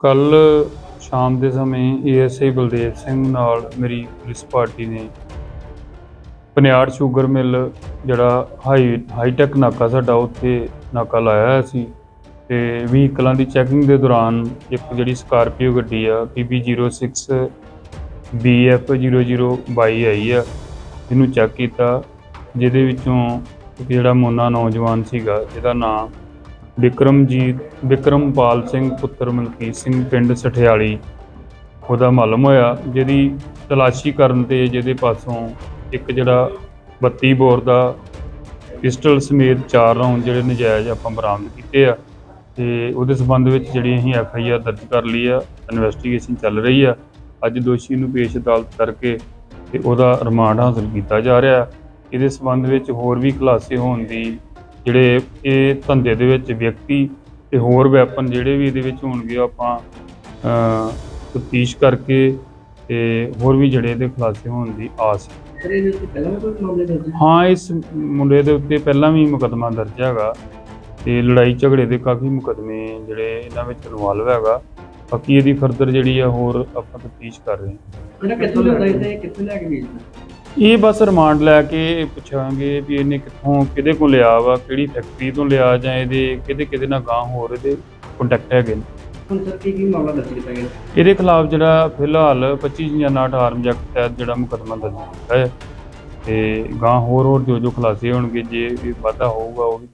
ਕੱਲ ਸ਼ਾਮ ਦੇ ਸਮੇਂ ਏਐਸਆਈ ਬਲਦੇਵ ਸਿੰਘ ਨਾਲ ਮੇਰੀ ਪੁਲਿਸ ਪਾਰਟੀ ਨੇ ਪਨਿਆੜ ਸ਼ੂਗਰ ਮਿਲ, ਜਿਹੜਾ ਹਾਈ, ਹਾਈਟੈਕ ਨਾਕਾ ਸਾਡਾ, ਉੱਥੇ ਨਾਕਾ ਲਾਇਆ ਹੋਇਆ ਸੀ ਤੇ ਵਹੀਕਲਾਂ ਦੀ ਚੈਕਿੰਗ ਦੇ ਦੌਰਾਨ ਇੱਕ ਜਿਹੜੀ ਸਕਾਰਪੀਓ ਗੱਡੀ ਆ PB06 BF0022 ਆਈ ਆ, ਇਹਨੂੰ ਚੈੱਕ ਕੀਤਾ, ਜਿਹਦੇ ਵਿੱਚੋਂ ਇੱਕ ਜਿਹੜਾ ਮੋਨਾ ਨੌਜਵਾਨ ਸੀਗਾ, ਜਿਹਦਾ ਨਾਮ ਵਿਕਰਮਜੀਤ, ਵਿਕਰਮਪਾਲ ਸਿੰਘ, ਪੁੱਤਰ ਮਲਕੀਤ ਸਿੰਘ, ਪਿੰਡ ਸਠਿਆਲੀ। ਉਹਦਾ ਮਾਲੂਮ ਹੋਇਆ, ਜਿਹਦੀ ਤਲਾਸ਼ੀ ਕਰਨ ਤੇ ਜਿਹਦੇ ਪਾਸੋਂ ਇੱਕ ਜਿਹੜਾ 32 ਬੋਰ ਦਾ ਪਿਸਟਲ ਸਮੇਤ ਚਾਰ ਰਾਉਂਡ ਜਿਹੜੇ ਨਜਾਇਜ਼ ਆਪਾਂ ਬਰਾਮਦ ਕੀਤੇ ਆ ਤੇ ਉਹਦੇ ਸਬੰਧ ਵਿੱਚ ਜਿਹੜੀ ਅਸੀਂ ਐਫ ਆਈ ਆਰ ਦਰਜ ਕਰ ਲਈ ਆ ਇਨਵੈਸਟੀਗੇਸ਼ਨ ਚੱਲ ਰਹੀ ਆ। ਅੱਜ ਦੋਸ਼ੀ ਨੂੰ ਪੇਸ਼ ਅਦਾਲਤ ਕਰਕੇ ਤੇ ਉਹਦਾ ਰਿਮਾਂਡ ਹਾਸਲ ਕੀਤਾ ਜਾ ਰਿਹਾ। ਇਹਦੇ ਸਬੰਧ ਵਿੱਚ ਹੋਰ ਵੀ ਖੁਲਾਸੇ ਹੋਣ ਦੀ ਜਿਹੜੇ ਇਹ ਧੰਦੇ ਦੇ ਵਿੱਚ ਵਿਅਕਤੀ ਤੇ ਹੋਰ ਵੈਪਨ ਜਿਹੜੇ ਵੀ ਇਹਦੇ ਵਿੱਚ ਹੋਣਗੇ ਆਪਾਂ ਤਫਤੀਸ਼ ਕਰਕੇ ਤੇ ਹੋਰ ਵੀ ਜਿਹੜੇ ਇਹਦੇ ਖੁਲਾਸੇ ਹੋਣ ਦੀ ਆਸ। ਹੈ ਹੈ? ਇਸ ਮੁੰਡੇ ਦੇ ਉੱਤੇ ਪਹਿਲਾਂ ਵੀ ਮੁਕੱਦਮਾ ਦਰਜ ਹੈਗਾ ਤੇ ਲੜਾਈ ਝਗੜੇ ਦੇ ਕਾਫੀ ਮੁਕੱਦਮੇ ਜਿਹੜੇ ਇਹਨਾਂ ਵਿੱਚ ਇਨਵੋਲਵ ਹੈਗਾ। ਬਾਕੀ ਇਹਦੀ ਫਰਦਰ ਜਿਹੜੀ ਆ ਹੋਰ ਆਪਾਂ ਤਫਤੀਸ਼ ਕਰ ਰਹੇ ਹਾਂ। ਇਹ ਕਿੱਥੇ ਲੈ ਕੇ ਵੇਚਦਾ? ਇਹ ਬਸ ਰਿਮਾਂਡ ਲੈ ਕੇ ਪੁੱਛਾਂਗੇ ਵੀ ਇਹਨੇ ਕਿੱਥੋਂ ਕਿਹਦੇ ਕੋਲ ਲਿਆ ਵਾ ਕਿਹੜੀ ਫੈਕਟਰੀ ਤੋਂ ਲਿਆ ਜਾਂ ਇਹਦੇ ਕਿਹਦੇ ਕਿਹਦੇ ਨਾਲ ਗਾਂ ਹੋਰ ਇਹਦੇ ਕੰਟੈਕਟ ਹੈਗੇ ਨੇ। ਹੁਣ ਸਰ ਕੀ ਕੀ ਮਾਮਲਾ ਦਰਜ ਕੀਤਾ ਗਿਆ? ਇਹਦੇ ਖਿਲਾਫ ਜਿਹੜਾ ਫਿਲਹਾਲ 25 ਜਾਂ 59 ਆਰਮ ਐਕਟ ਤਹਿਤ ਜਿਹੜਾ ਮੁਕੱਦਮਾ ਦਰਜ ਕੀਤਾ ਹੈ। ਤੇ ਗਾਂ ਹੋਰ ਹੋਰ ਜੋ ਜੋ ਖੁਲਾਸੇ ਹੋਣਗੇ ਜੇ ਵੀ ਵਾਧਾ ਹੋਊਗਾ ਉਹ ਵੀ